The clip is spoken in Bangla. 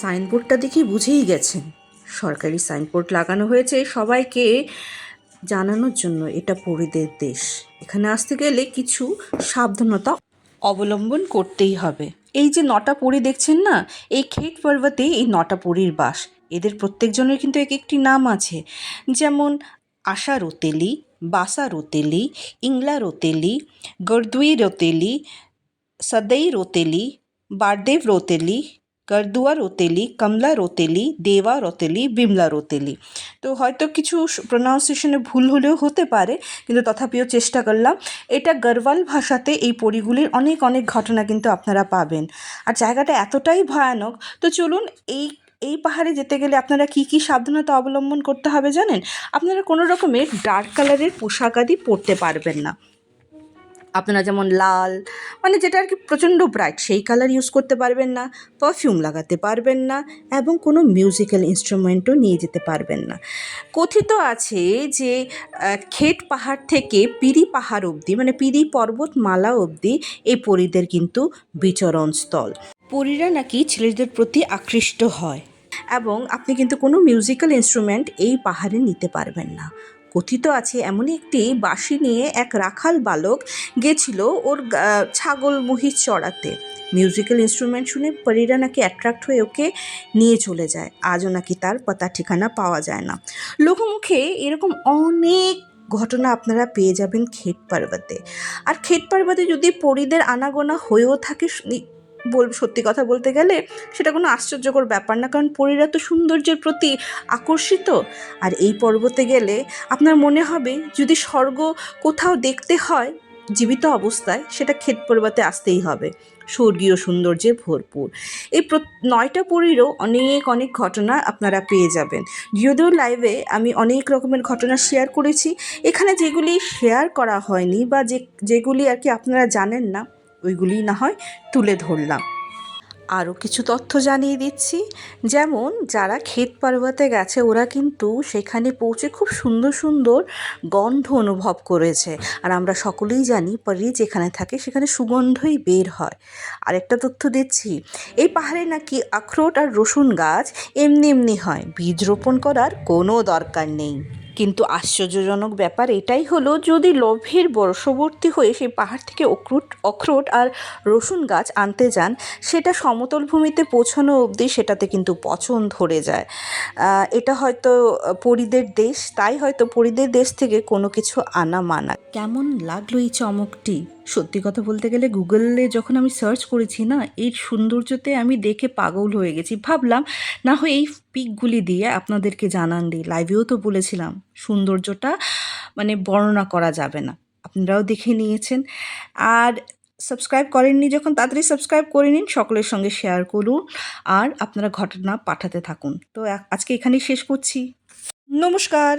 সাইনবোর্ডটা দেখে বুঝেই গেছেন। সরকারি সাইনবোর্ড লাগানো হয়েছে সবাইকে জানানোর জন্য। এটা পরিদের দেশ। এখানে আসতে গেলে কিছু সাবধানতা অবলম্বন করতেই হবে। এই যে নটা পরি দেখছেন না, এই খেট পর্বতে এই নটা পরির বাস। এদের প্রত্যেকজনের কিন্তু এক একটি নাম আছে। যেমন আশা রোতেলি বাসা রোতেলি ইংলা রোতেলি গর্দুই রোতেলি সদাই রোতেলি বারদেব রোতেলি করদুয়া রোতেলি, কমলা রোতেলি, দেওয়া রোতেলি, বিমলা রোতেলি। তো হয়তো কিছু প্রোনাউন্সিয়েশনে ভুল হলেও হতে পারে, কিন্তু তথাপিও চেষ্টা করলাম। এটা গরওয়াল ভাষাতে এই পরিগুলির অনেক অনেক ঘটনা কিন্তু আপনারা পাবেন। আর জায়গাটা এতটাই ভয়ানক, তো চলুন এই এই পাহাড়ে যেতে গেলে আপনারা কি কি সাবধানতা অবলম্বন করতে হবে জানেন? আপনারা কোনো রকমের ডার্ক কালারের পোশাক আদি পরতে পারবেন না। আপনারা যেমন লাল মানে যেটা আর কি প্রচণ্ড ব্রাইট সেই কালার ইউজ করতে পারবেন না পারফিউম লাগাতে পারবেন না এবং কোনো মিউজিক্যাল ইনস্ট্রুমেন্টও নিয়ে যেতে পারবেন না। কথিত আছে যে খেট পাহাড় থেকে পিরি পাহাড় অবধি মানে পিরি পর্বতমালা অবধি এই পরীদের কিন্তু বিচরণ স্থল। পরীরা নাকি ছেলেদের প্রতি আকৃষ্ট হয় এবং আপনি কিন্তু কোনো মিউজিক্যাল ইনস্ট্রুমেন্ট এই পাহাড়ে নিতে পারবেন না। কথিত আছে, এমনই একটি বাঁশি নিয়ে এক রাখাল বালক গেছিল ওর ছাগল মহিষ চড়াতে। মিউজিক্যাল ইনস্ট্রুমেন্ট শুনে পরীরা নাকি অ্যাট্রাক্ট হয়ে ওকে নিয়ে চলে যায়। আজও নাকি তার পাতা ঠিকানা পাওয়া যায় না। লোকমুখে এরকম অনেক ঘটনা আপনারা পেয়ে যাবেন খেট পর্বতে। আর খেট পার্বতে যদি পরীদের আনাগোনা হয়েও থাকে বল, সত্যি কথা বলতে গেলে সেটা কোনো আশ্চর্যকর ব্যাপার না। কারণ পরীরা তো সৌন্দর্যের প্রতি আকর্ষিত। আর এই পর্বতে গেলে আপনার মনে হবে যদি স্বর্গ কোথাও দেখতে হয়, জীবিত অবস্থায়, সেটা ক্ষেত পর্বতে আসতেই হবে। স্বর্গীয় সৌন্দর্যে ভরপুর। এই নয়টা পরীরও অনেক অনেক ঘটনা আপনারা পেয়ে যাবেন। যদিও লাইভে আমি অনেক রকমের ঘটনা শেয়ার করেছি। এখানে যেগুলি শেয়ার করা হয়নি বা যে, যেগুলি আর কি আপনারা জানেন না ওইগুলি না হয় তুলে ধরলাম। আরও কিছু তথ্য জানিয়ে দিচ্ছি। যেমন, যারা ক্ষেত পর্বতে গেছে, ওরা কিন্তু সেখানে পৌঁছে খুব সুন্দর সুন্দর গন্ধ অনুভব করেছে। আর আমরা সকলেই জানি পরি যেখানে থাকে, সেখানে সুগন্ধই বের হয়। আরেকটা তথ্য দিচ্ছি, এই পাহাড়ে নাকি আখরোট আর রসুন গাছ এমনি এমনি হয়। বীজ রোপণ করার কোনো দরকার নেই। কিন্তু আশ্চর্যজনক ব্যাপার এটাই হলো, যদি লোভের বর্ষবর্তী হয়ে সেই পাহাড় থেকে অখরোট অখরোট আর রসুন গাছ আনতে যান, সেটা সমতল ভূমিতে পৌঁছানো অবধি সেটাতে কিন্তু পচন ধরে যায়। এটা হয়তো পরিদের দেশ, তাই হয়তো পরিদের দেশ থেকে কোনো কিছু আনা মানা। কেমন লাগল এই চমকটি? সত্যি কথা বলতে গেলে গুগলে যখন আমি সার্চ করেছি না এই সৌন্দর্যতে আমি দেখে পাগল হয়ে গেছি। ভাবলাম, না হয় এই পিকগুলি দিয়ে আপনাদেরকে জানান দিই। লাইভেও তো বলেছিলাম। সৌন্দর্যটা মানে বর্ণনা করা যাবে না। আপনারাও দেখে নিয়েছেন। আর সাবস্ক্রাইব করেননি, যখন তাড়াতাড়ি সাবস্ক্রাইব করে নিন, সকলের সঙ্গে শেয়ার করুন। আর আপনারা ঘটনা পাঠাতে থাকুন। তো আজকে এখানেই শেষ করছি। নমস্কার!